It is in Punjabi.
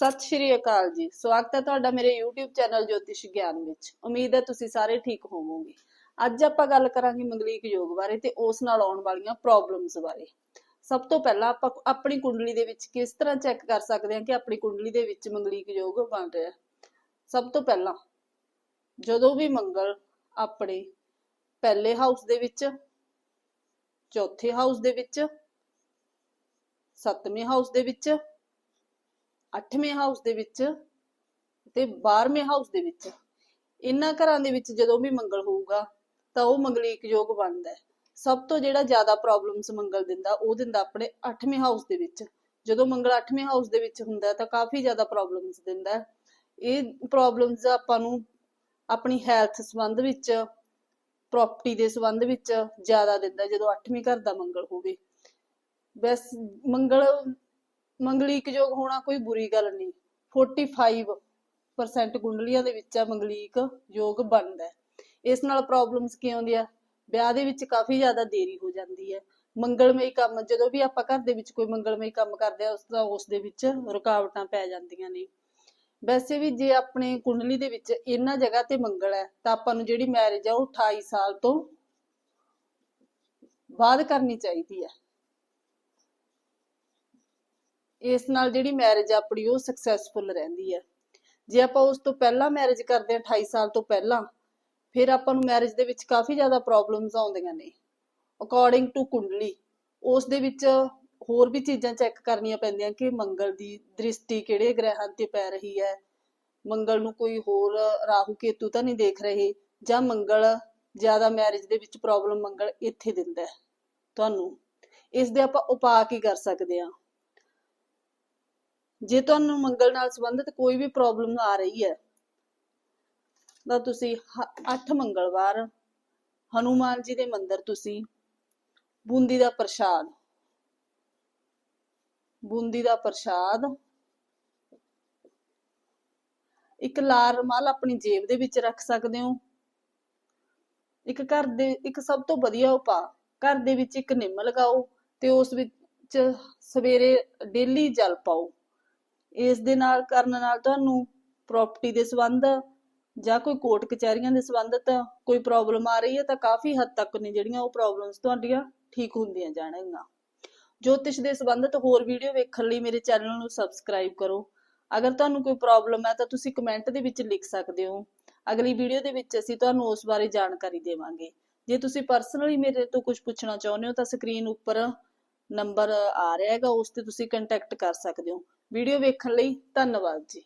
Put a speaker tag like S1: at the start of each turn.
S1: ਸਤਿ ਸ਼੍ਰੀ ਅਕਾਲ ਜੀ। ਸਵਾਗਤ ਹੈ ਤੁਹਾਡਾ ਮੇਰੇ YouTube ਚੈਨਲ ਜੋਤਿਸ਼ ਗਿਆਨ ਵਿੱਚ। ਉਮੀਦ ਹੈ ਤੁਸੀਂ ਸਾਰੇ ਠੀਕ ਹੋਵੋਗੇ। ਅੱਜ ਆਪਾਂ ਗੱਲ ਕਰਾਂਗੇ ਮੰਗਲੀਕ ਯੋਗ ਬਾਰੇ ਤੇ ਉਸ ਨਾਲ ਆਉਣ ਵਾਲੀਆਂ ਪ੍ਰੋਬਲਮਸ ਬਾਰੇ। ਸਭ ਤੋਂ ਪਹਿਲਾਂ ਆਪਾਂ ਆਪਣੀ ਕੁੰਡਲੀ ਦੇ ਵਿੱਚ ਕਿਸ ਤਰ੍ਹਾਂ ਚੈੱਕ ਕਰ ਸਕਦੇ ਹਾਂ ਕਿ ਆਪਣੀ ਕੁੰਡਲੀ ਦੇ ਵਿੱਚ ਮੰਗਲੀਕ ਯੋਗ ਬਣ ਰਿਹਾ ਸਭ ਤੋਂ ਪਹਿਲਾਂ, ਜਦੋਂ ਵੀ ਮੰਗਲ ਆਪਣੇ ਪਹਿਲੇ ਹਾਊਸ ਦੇ ਵਿੱਚ, ਚੌਥੇ ਹਾਊਸ ਦੇ ਵਿੱਚ, ਸੱਤਵੇਂ ਹਾਊਸ ਦੇ ਵਿੱਚ ਅੱਠਵੇਂ ਹਾਊਸ ਦੇ ਵਿੱਚ ਤੇ 12ਵੇਂ ਹਾਊਸ ਦੇ ਵਿੱਚ ਇਹਨਾਂ ਘਰਾਂ ਦੇ ਵਿੱਚ ਜਦੋਂ ਵੀ ਮੰਗਲ ਹੋਊਗਾ ਤਾਂ ਉਹ ਮੰਗਲੀਕ ਯੋਗ ਬਣਦਾ ਹੈ। ਸਭ ਤੋਂ ਜਿਹੜਾ ਜ਼ਿਆਦਾ ਪ੍ਰੋਬਲਮਸ ਮੰਗਲ ਦਿੰਦਾ, ਉਹ ਦਿੰਦਾ ਆਪਣੇ 8ਵੇਂ ਹਾਊਸ ਦੇ ਵਿੱਚ। ਜਦੋਂ ਮੰਗਲ 8ਵੇਂ ਹਾਊਸ ਦੇ ਵਿੱਚ ਹੁੰਦਾ ਤਾਂ ਕਾਫੀ ਜ਼ਿਆਦਾ ਪ੍ਰੋਬਲਮਸ ਦਿੰਦਾ ਹੈ। ਇਹ ਪ੍ਰੋਬਲਮਸ ਆਪਾਂ ਨੂੰ ਆਪਣੀ ਹੈਲਥ ਸੰਬੰਧ ਵਿੱਚ ਪ੍ਰਾਪਰਟੀ ਦੇ ਸੰਬੰਧ ਵਿੱਚ ਜ਼ਿਆਦਾ ਦਿੰਦਾ ਹੈ ਜਦੋਂ 8ਵੀਂ ਘਰ ਦਾ ਮੰਗਲ ਹੋਵੇ। ਬਸ ਮੰਗਲ ਮੰਗਲੀਕ ਹੋਣਾ ਕੋਈ ਬੁਰੀ ਗੱਲ ਨਹੀਂ। 45% ਕੁੰਡਲੀਆਂ ਦੇ ਵਿੱਚ ਆ ਮੰਗਲੀਕ ਯੋਗ ਬਣਦਾ ਇਸ ਨਾਲ ਪ੍ਰੋਬਲਮਸ ਕੀ ਆਉਂਦੀਆਂ ਵਿਆਹ ਦੇ ਵਿੱਚ ਕਾਫੀ ਜ਼ਿਆਦਾ ਦੇਰੀ ਹੋ ਜਾਂਦੀ ਹੈ। ਮੰਗਲਮਈ ਕੰਮ, ਜਦੋਂ ਵੀ ਆਪਾਂ ਘਰ ਦੇ ਵਿੱਚ ਕੋਈ ਮੰਗਲਮਈ ਕੰਮ ਕਰਦੇ ਆ, ਉਸ ਦਾ, ਉਸ ਦੇ ਵਿੱਚ ਰੁਕਾਵਟਾਂ ਪੈ ਜਾਂਦੀਆਂ ਨੇ। ਵੈਸੇ ਵੀ ਜੇ ਆਪਣੇ ਕੁੰਡਲੀ ਦੇ ਵਿੱਚ ਇਹਨਾਂ ਜਗ੍ਹਾ ਤੇ ਮੰਗਲ ਹੈ, ਤਾਂ ਆਪਾਂ ਨੂੰ ਜਿਹੜੀ ਮੈਰਿਜ ਆ, ਉਹ 28 ਸਾਲ ਤੋਂ ਬਾਅਦ ਕਰਨੀ ਚਾਹੀਦੀ ਹੈ। ਇਸ ਨਾਲ ਜਿਹੜੀ ਮੈਰਿਜ ਆਪਣੀ ਉਹ ਸਕਸੈਸਫੁਲ ਰਹਿੰਦੀ ਹੈ ਜੇ ਆਪਾਂ ਉਸ ਤੋਂ ਪਹਿਲਾਂ ਮੈਰਿਜ ਕਰਦੇ ਹਾਂ 28 ਸਾਲ ਤੋਂ ਪਹਿਲਾਂ, ਫਿਰ ਆਪਾਂ ਨੂੰ ਮੈਰਿਜ ਦੇ ਵਿੱਚ ਕਾਫੀ ਜ਼ਿਆਦਾ ਪ੍ਰੋਬਲਮਸ ਆਉਂਦੀਆਂ ਨੇ। ਅਕੋਰਡਿੰਗ ਟੂ ਕੁੰਡਲੀ, ਉਸ ਦੇ ਵਿੱਚ ਹੋਰ ਵੀ ਚੀਜ਼ਾਂ ਚੈੱਕ ਕਰਨੀਆਂ ਪੈਂਦੀਆਂ ਕਿ ਮੰਗਲ ਦੀ ਦ੍ਰਿਸ਼ਟੀ ਕਿਹੜੇ ਗ੍ਰਹਿਾਂ ਤੇ ਪੈ ਰਹੀ ਹੈ। ਮੰਗਲ ਨੂੰ ਕੋਈ ਹੋਰ ਰਾਹੂ ਕੇਤੂ ਤਾਂ ਨਹੀਂ ਦੇਖ ਰਹੇ ਜਾਂ ਮੰਗਲ ਜ਼ਿਆਦਾ ਮੈਰਿਜ ਦੇ ਵਿੱਚ ਪ੍ਰੋਬਲਮ ਮੰਗਲ ਇੱਥੇ ਦਿੰਦਾ ਤੁਹਾਨੂੰ ਇਸ ਦੇ ਆਪਾਂ ਉਪਾਅ ਕੀ ਕਰ ਸਕਦੇ ਹਾਂ? ਜੇ ਤੁਹਾਨੂੰ ਮੰਗਲ ਨਾਲ ਸੰਬੰਧਿਤ ਕੋਈ ਵੀ ਪ੍ਰੋਬਲਮ ਆ ਰਹੀ ਹੈ, ਤਾਂ ਤੁਸੀਂ 8 ਮੰਗਲਵਾਰ ਹਨੂਮਾਨ ਜੀ ਦੇ ਮੰਦਿਰ ਤੁਸੀਂ ਬੂੰਦੀ ਦਾ ਪ੍ਰਸ਼ਾਦ, ਬੂੰਦੀ ਦਾ ਪ੍ਰਸ਼ਾਦ, ਇੱਕ ਲਾਲ ਰੁਮਾਲ ਆਪਣੀ ਜੇਬ ਦੇ ਵਿੱਚ ਰੱਖ ਸਕਦੇ ਹੋ। ਇੱਕ ਘਰ ਦੇ, ਇੱਕ ਸਭ ਤੋਂ ਵਧੀਆ ਉਪਾਅ, ਘਰ ਦੇ ਵਿੱਚ ਇੱਕ ਨਿੰਮ ਲਗਾਓ ਤੇ ਉਸ ਵਿੱਚ ਸਵੇਰੇ ਡੇਲੀ ਜਲ ਪਾਓ। ਇਸ ਦੇ ਨਾਲ ਕਰਨ ਨਾਲ ਤੁਹਾਨੂੰ ਪ੍ਰਾਪਰਟੀ ਦੇ ਸੰਬੰਧ ਜਾਂ ਕੋਈ ਕੋਰਟ ਕਚਹਿਰੀਆਂ ਦੇ ਸੰਬੰਧਤ ਕੋਈ ਪ੍ਰੋਬਲਮ ਆ ਰਹੀ ਹੈ ਤਾਂ ਕਾਫੀ ਹੱਦ ਤੱਕ ਨੇ ਜਿਹੜੀਆਂ ਉਹ ਪ੍ਰੋਬਲਮਸ ਤੁਹਾਡੀਆਂ ਠੀਕ ਹੁੰਦੀਆਂ ਜਾਣਗੀਆਂ। ਜੋਤਿਸ਼ ਦੇ ਸੰਬੰਧਤ ਹੋਰ ਵੀਡੀਓ ਵੇਖਣ ਲਈ ਮੇਰੇ ਚੈਨਲ ਨੂੰ ਸਬਸਕ੍ਰਾਈਬ ਕਰੋ। ਅਗਰ ਤੁਹਾਨੂੰ ਕੋਈ ਪ੍ਰੋਬਲਮ ਹੈ ਤਾਂ ਤੁਸੀਂ ਕਮੈਂਟ ਦੇ ਵਿੱਚ ਲਿਖ ਸਕਦੇ ਹੋ। ਅਗਲੀ ਵੀਡੀਓ ਦੇ ਵਿੱਚ ਅਸੀਂ ਤੁਹਾਨੂੰ ਉਸ ਬਾਰੇ ਜਾਣਕਾਰੀ ਦੇਵਾਂਗੇ। ਜੇ ਤੁਸੀਂ ਪਰਸਨਲੀ ਮੇਰੇ ਤੋਂ ਕੁਝ ਪੁੱਛਣਾ ਚਾਹੁੰਦੇ ਹੋ ਤਾਂ ਸਕਰੀਨ ਉੱਪਰ ਨੰਬਰ ਆ ਰਿਹਾ ਹੈਗਾ, ਉਸ ਤੇ ਤੁਸੀਂ ਕੰਟੈਕਟ ਕਰ ਸਕਦੇ ਹੋ। ਵੀਡੀਓ ਵੇਖਣ ਲਈ ਧੰਨਵਾਦ ਜੀ।